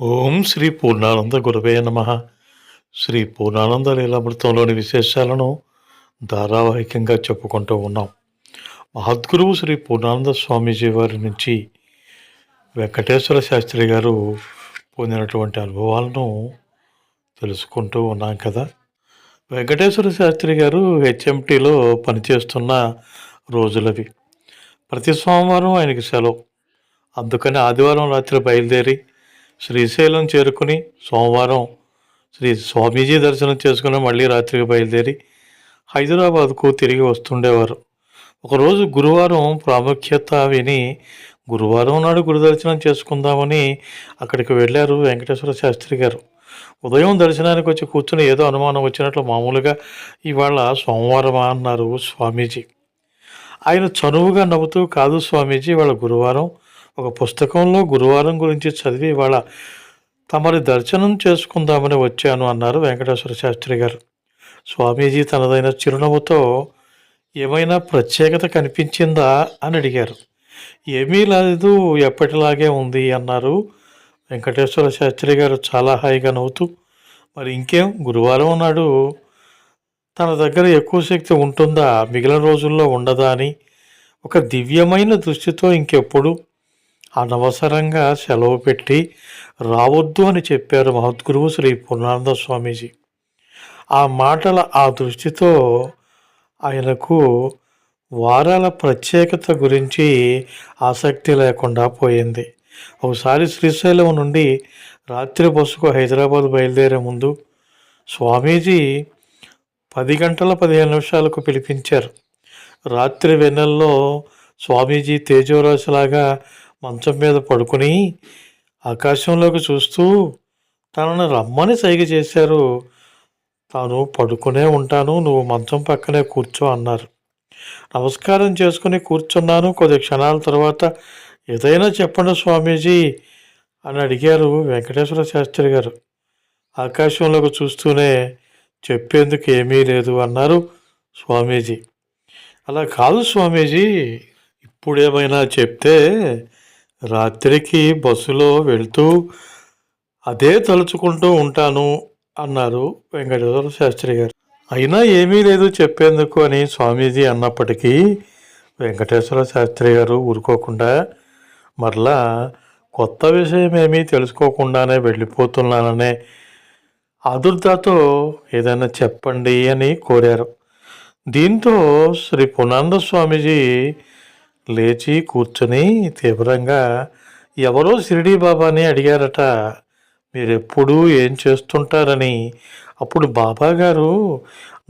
ఓం శ్రీ పూర్ణానంద గురవే నమ. శ్రీ పూర్ణానంద లీలామృతంలోని విశేషాలను ధారావాహికంగా చెప్పుకుంటూ ఉన్నాం. మహద్గురువు శ్రీ పూర్ణానంద స్వామీజీ వారి నుంచి వెంకటేశ్వర శాస్త్రి గారు పొందినటువంటి అనుభవాలను తెలుసుకుంటూ ఉన్నాం కదా. వెంకటేశ్వర శాస్త్రి గారు హెచ్ఎంటీలో పనిచేస్తున్న రోజులవి. ప్రతి సోమవారం ఆయనకి సెలవు. అందుకని ఆదివారం రాత్రి బయలుదేరి శ్రీశైలం చేరుకుని సోమవారం శ్రీ స్వామీజీ దర్శనం చేసుకుని మళ్ళీ రాత్రికి బయలుదేరి హైదరాబాద్కు తిరిగి వస్తుండేవారు. ఒకరోజు గురువారం ప్రాముఖ్యత విని గురువారం నాడు గురుదర్శనం చేసుకుందామని అక్కడికి వెళ్ళారు వెంకటేశ్వర శాస్త్రి గారు. ఉదయం దర్శనానికి వచ్చి కూర్చుని ఏదో అనుమానం వచ్చినట్లు మామూలుగా ఇవాళ సోమవారమా అన్నారు స్వామీజీ. ఆయన చనువుగా నవ్వుతూ కాదు స్వామీజీ వాళ్ళ గురువారం ఒక పుస్తకంలో గురువారం గురించి చదివి వాళ్ళ తమరి దర్శనం చేసుకుందామని వచ్చాను అన్నారు వెంకటేశ్వర శాస్త్రి గారు. స్వామీజీ తనదైన చిరునవ్వుతో ఏమైనా ప్రత్యేకత కనిపించిందా అని అడిగారు. ఏమీ లేదు ఎప్పటిలాగే ఉంది అన్నారు వెంకటేశ్వర శాస్త్రి గారు చాలా హాయిగా నవ్వుతూ మరి ఇంకేం గురువారం నాడు తన దగ్గర ఎక్కువ శక్తి ఉంటుందా మిగిలిన రోజుల్లో ఉండదా అని ఒక దివ్యమైన దృష్టితో ఇంకెప్పుడు అనవసరంగా సెలవు పెట్టి రావద్దు అని చెప్పారు మహద్గురువు శ్రీ పూర్ణానంద స్వామీజీ. ఆ మాటల ఆ దృష్టితో ఆయనకు వారాల ప్రత్యేకత గురించి ఆసక్తి లేకుండా పోయింది. ఒకసారి శ్రీశైలం నుండి రాత్రి బస్సుకు హైదరాబాద్ బయలుదేరే ముందు స్వామీజీ పది గంటల పదిహేను నిమిషాలకు పిలిపించారు. రాత్రి వెన్నెల్లో స్వామీజీ తేజోరాశిలాగా మంచం మీద పడుకుని ఆకాశంలోకి చూస్తూ తనను రమ్మని సైగ చేశారు. తాను పడుకునే ఉంటాను నువ్వు మంచం పక్కనే కూర్చో అన్నారు. నమస్కారం చేసుకుని కూర్చున్నాను. కొద్ది క్షణాల తర్వాత ఏదైనా చెప్పండి స్వామీజీ అని అడిగారు వెంకటేశ్వర శాస్త్రి గారు. ఆకాశంలోకి చూస్తూనే చెప్పేందుకు ఏమీ లేదు అన్నారు స్వామీజీ. అలా కాదు స్వామీజీ ఇప్పుడేమైనా చెప్తే రాత్రికి బస్సులో వెళ్తూ అదే తలుచుకుంటూ ఉంటాను అన్నారు వెంకటేశ్వర శాస్త్రి గారు. అయినా ఏమీ లేదు చెప్పేందుకు అని స్వామీజీ అన్నప్పటికీ వెంకటేశ్వర శాస్త్రి గారు ఊరుకోకుండా మరలా కొత్త విషయం ఏమీ తెలుసుకోకుండానే వెళ్ళిపోతున్నాననే ఆదుర్దతో ఏదైనా చెప్పండి అని కోరారు. దీంతో శ్రీ పునానంద స్వామీజీ లేచి కూర్చొని తీవ్రంగా ఎవరో షిరిడీ బాబాని అడిగారట మీరెప్పుడు ఏం చేస్తుంటారని. అప్పుడు బాబా గారు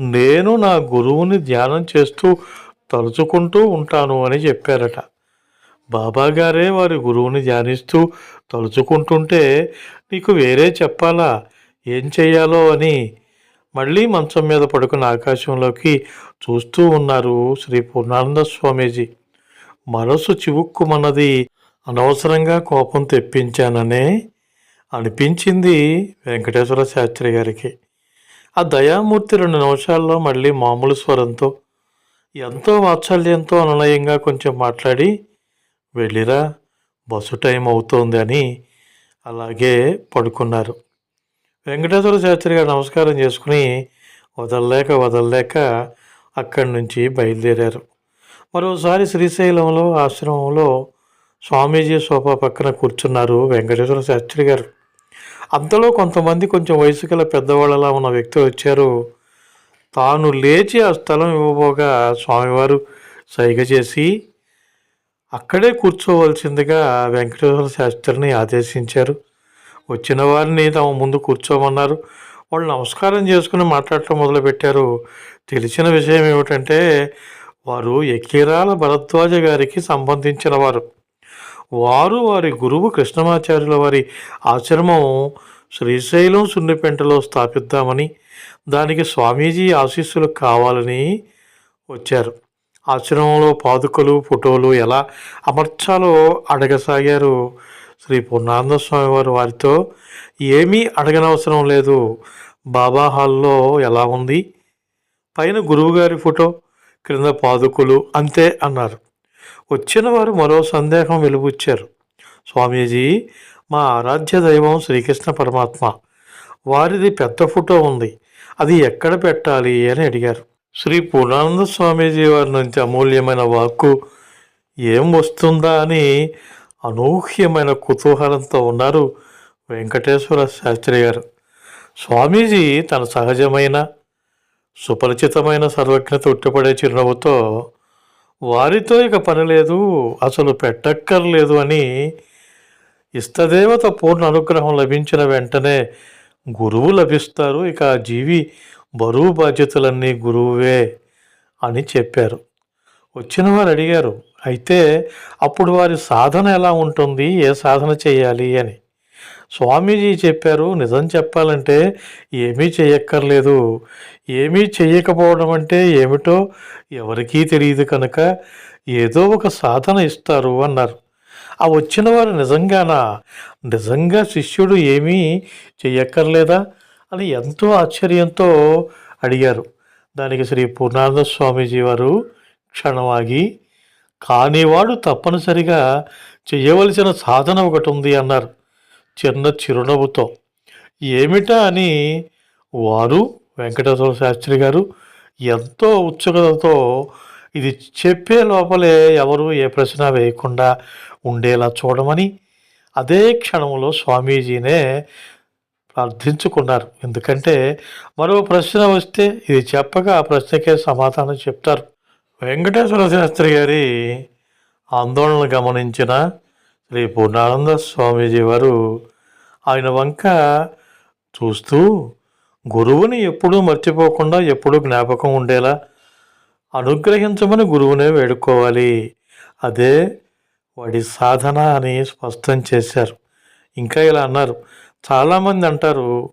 నేను నా గురువుని ధ్యానం చేస్తూ తలుచుకుంటూ ఉంటాను అని చెప్పారట. బాబా గారే వారి గురువుని ధ్యానిస్తూ తలుచుకుంటుంటే నీకు వేరే చెప్పాలా? ఏం చేయాలో అని మళ్ళీ మంచం మీద పడుకున్న ఆకాశంలోకి చూస్తూ ఉన్నారు శ్రీ పూర్ణానంద స్వామీజీ. మనసు చివుక్కుమన్నది అనవసరంగా కోపం తెప్పించాననే అనిపించింది వెంకటేశ్వర శాస్త్రి గారికి. ఆ దయామూర్తి రెండు నిమిషాల్లో మళ్ళీ మామూలు స్వరంతో ఎంతో వాత్సల్యంతో అనునయంగా కొంచెం మాట్లాడి వెళ్ళిరా బస్సు టైం అవుతోంది అని అలాగే పడుకున్నారు. వెంకటేశ్వర శాస్త్రి గారు నమస్కారం చేసుకుని వదలలేక వదలలేక అక్కడి నుంచి బయలుదేరారు. మరోసారి శ్రీశైలంలో ఆశ్రమంలో స్వామీజీ సోఫా పక్కన కూర్చున్నారు వెంకటేశ్వర శాస్త్రి గారు. అంతలో కొంతమంది కొంచెం వయసు గల పెద్దవాళ్ళలా ఉన్న వ్యక్తులు వచ్చారు. తాను లేచి ఆ స్థలం ఇవ్వబోగా స్వామివారు సైగ చేసి అక్కడే కూర్చోవలసిందిగా వెంకటేశ్వర శాస్త్రిని ఆదేశించారు. వచ్చిన వారిని తమ ముందు కూర్చోమన్నారు. వాళ్ళు నమస్కారం చేసుకుని మాట్లాడటం మొదలుపెట్టారు. తెలిసిన విషయం ఏమిటంటే వారు ఎకీరాల భరద్వాజ గారికి సంబంధించిన వారు. వారు వారి గురువు కృష్ణమాచార్యుల వారి ఆశ్రమం శ్రీశైలం సున్నిపెంటలో స్థాపిద్దామని దానికి స్వామీజీ ఆశీస్సులు కావాలని వచ్చారు. ఆశ్రమంలో పాదుకలు ఫోటోలు ఎలా అమర్చాలో అడగసాగారు శ్రీ పూర్ణానంద స్వామి వారు. వారితో ఏమీ అడగనవసరం లేదు. బాబా హాల్లో ఎలా ఉంది? పైన గురువుగారి ఫోటో క్రింద పాదుకులు అంతే అన్నారు. వచ్చిన వారు మరో సందేహం వెలుబుచ్చారు స్వామీజీ మా ఆరాధ్య దైవం శ్రీకృష్ణ పరమాత్మ. వారిది పెద్ద ఫోటో ఉంది. అది ఎక్కడ పెట్టాలి అని అడిగారు. శ్రీ పూర్ణానంద స్వామీజీ వారి నుంచి అమూల్యమైన వాక్కు ఏం వస్తుందా? అని అనూహ్యమైన కుతూహలంతో ఉన్నారు వెంకటేశ్వర శాస్త్రి గారు. స్వామీజీ తన సహజమైన సుపరిచితమైన సర్వజ్ఞత ఉట్టిపడే చిరునవ్వుతో వారితో ఇక పని లేదు అసలు పెట్టక్కర్లేదు అని ఇష్టదేవత పూర్ణ అనుగ్రహం లభించిన వెంటనే గురువు లభిస్తారు. ఇక ఆ జీవి బరువు బాధ్యతలన్నీ గురువువే అని చెప్పారు. వచ్చిన వారు అడిగారు అయితే అప్పుడు వారి సాధన ఎలా ఉంటుంది? ఏ సాధన చేయాలి? అని. స్వామీజీ చెప్పారు నిజం చెప్పాలంటే ఏమీ చేయక్కర్లేదు ఏమీ చేయకపోవడం అంటే ఏమిటో ఎవరికీ తెలియదు కనుక ఏదో ఒక సాధన ఇస్తారు అన్నారు. ఆ వచ్చిన వారు నిజంగానా? నిజంగా శిష్యుడు ఏమీ చెయ్యక్కర్లేదా? అని ఎంతో ఆశ్చర్యంతో అడిగారు. దానికి శ్రీ పూర్ణానంద స్వామీజీ వారు క్షణమాగి కానివాడు తప్పనిసరిగా చేయవలసిన సాధన ఒకటి ఉంది అన్నారు. చిన్న చిరునవ్వుతో ఏమిటా అని వారు వెంకటేశ్వర శాస్త్రి గారు ఎంతో ఉత్సుకతతో ఇది చెప్పే లోపలే ఎవరు ఏ ప్రశ్న వేయకుండా ఉండేలా చూడమని అదే క్షణంలో స్వామీజీనే ప్రార్థించుకున్నారు. ఎందుకంటే మరో ప్రశ్న వస్తే ఇది చెప్పగా ఆ ప్రశ్నకే సమాధానం చెప్తారు. వెంకటేశ్వర శాస్త్రి గారి ఆందోళన గమనించిన శ్రీ పూర్ణానంద స్వామీజీ వారు ఆయన వంక చూస్తూ గురువుని ఎప్పుడూ మర్చిపోకుండా ఎప్పుడూ జ్ఞాపకం ఉండేలా అనుగ్రహించమని గురువునే వేడుకోవాలి. అదే వాడి సాధన అని స్పష్టం చేశారు. ఇంకా ఇలా అన్నారు. చాలామంది అంటారు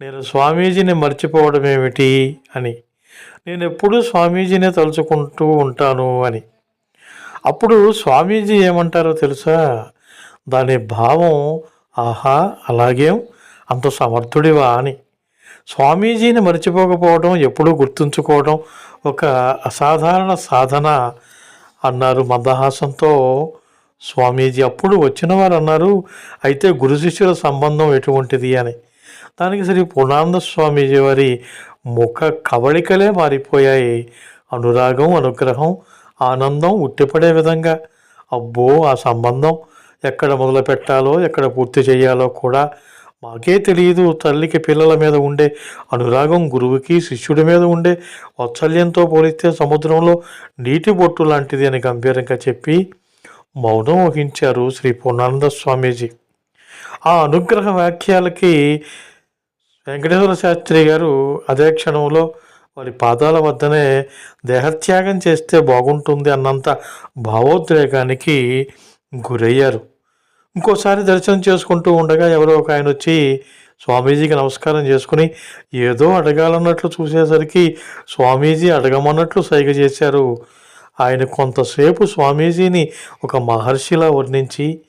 నేను స్వామీజీని మర్చిపోవడం ఏమిటి అని. నేను ఎప్పుడూ స్వామీజీనే తలుచుకుంటూ ఉంటాను అని. అప్పుడు స్వామీజీ ఏమంటారో తెలుసా? దాని భావం ఆహా అలాగేం? అంత సమర్థుడివా అని. స్వామీజీని మర్చిపోకపోవడం ఎప్పుడూ గుర్తుంచుకోవడం ఒక అసాధారణ సాధన అన్నారు మందహాసంతో స్వామీజీ. అప్పుడు వచ్చిన వారు అన్నారు అయితే గురు శిష్యుల సంబంధం ఎటువంటిది అని? దానికి శ్రీ పూర్ణానంద స్వామీజీ వారి ముఖ కవళికలే మారిపోయాయి. అనురాగం అనుగ్రహం ఆనందం ఉట్టిపడే విధంగా. అబ్బో ఆ సంబంధం ఎక్కడ మొదలు పెట్టాలో ఎక్కడ పూర్తి చేయాలో కూడా మాకే తెలియదు. తల్లికి పిల్లల మీద ఉండే అనురాగం గురువుకి శిష్యుడి మీద ఉండే వాత్సల్యంతో పోలిస్తే సముద్రంలో నీటి బొట్టు లాంటిది అని గంభీరంగా చెప్పి మౌనం వహించారు శ్రీ పూర్ణానంద స్వామీజీ. ఆ అనుగ్రహ వాక్యాలకి వెంకటేశ్వర శాస్త్రి గారు అదే క్షణంలో వారి పాదాల వద్దనే దేహత్యాగం చేస్తే బాగుంటుంది అన్నంత భావోద్రేకానికి గురయ్యారు. ఇంకోసారి దర్శనం చేసుకుంటూ ఉండగా ఎవరో ఒక ఆయన వచ్చి స్వామీజీకి నమస్కారం చేసుకుని ఏదో అడగాలన్నట్లు చూసేసరికి స్వామీజీ అడగమన్నట్లు సైగ చేశారు. ఆయన కొంతసేపు స్వామీజీని ఒక మహర్షిలా వర్ణించి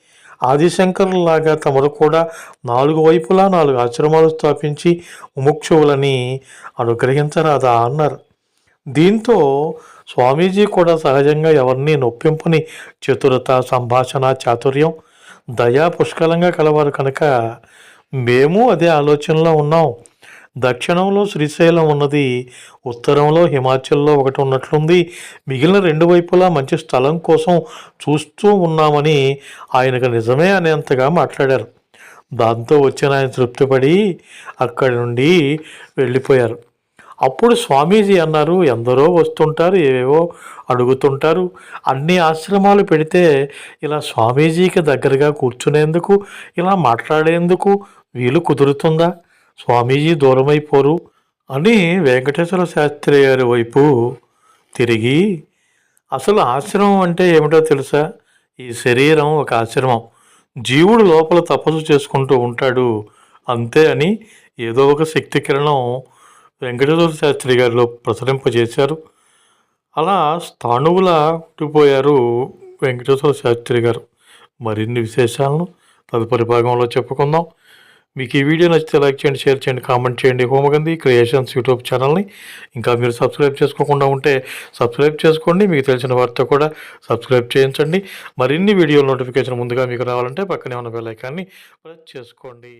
ఆదిశంకరులాగా తమరు కూడా నాలుగు వైపులా నాలుగు ఆశ్రమాలు స్థాపించి ముముక్షువులని అనుగ్రహించరాదా అన్నారు. దీంతో స్వామీజీ కూడా సహజంగా ఎవరిని నొప్పింపుని చతురత సంభాషణ చాతుర్యం దయా పుష్కలంగా కలవారు కనుక మేము అదే ఆలోచనలో ఉన్నాం. దక్షిణంలో శ్రీశైలం ఉన్నది. ఉత్తరంలో హిమాచల్లో ఒకటి ఉన్నట్లుంది. మిగిలిన రెండు వైపులా మంచి స్థలం కోసం చూస్తూ ఉన్నామని ఆయనకు నిజమే అనేంతగా మాట్లాడారు. దాంతో వచ్చిన ఆయన తృప్తిపడి అక్కడి నుండి వెళ్ళిపోయారు. అప్పుడు స్వామీజీ అన్నారు ఎందరో వస్తుంటారు ఏవేవో అడుగుతుంటారు. అన్ని ఆశ్రమాలు పెడితే ఇలా స్వామీజీకి దగ్గరగా కూర్చునేందుకు ఇలా మాట్లాడేందుకు వీలు కుదురుతుందా? స్వామీజీ దూరమైపోరు అని వెంకటేశ్వర శాస్త్రి గారి వైపు తిరిగి అసలు ఆశ్రమం అంటే ఏమిటో తెలుసా? ఈ శరీరం ఒక ఆశ్రమం. జీవుడు లోపల తపస్సు చేసుకుంటూ ఉంటాడు. అంతే అని ఏదో ఒక శక్తి కిరణం వెంకటేశ్వర శాస్త్రి గారిలో ప్రసరింపజేశారు. అలా స్థాణువులా ఉండిపోయారు వెంకటేశ్వర శాస్త్రి గారు. మరిన్ని విశేషాలను తదుపరి భాగంలో చెప్పుకుందాం. మీకు ఈ వీడియో నచ్చితే లైక్ చేయండి షేర్ చేయండి కామెంట్ చేయండి. హోమగంధి క్రియేషన్స్ యూట్యూబ్ ఛానల్ని ఇంకా మీరు సబ్స్క్రైబ్ చేసుకోకుండా ఉంటే సబ్స్క్రైబ్ చేసుకోండి. మీకు తెలిసిన వారితో కూడా సబ్స్క్రైబ్ చేయించండి. మరిన్ని వీడియో నోటిఫికేషన్ ముందుగా మీకు రావాలంటే పక్కనే ఉన్న బెల్ ఐకాన్ని ప్రెస్ చేసుకోండి.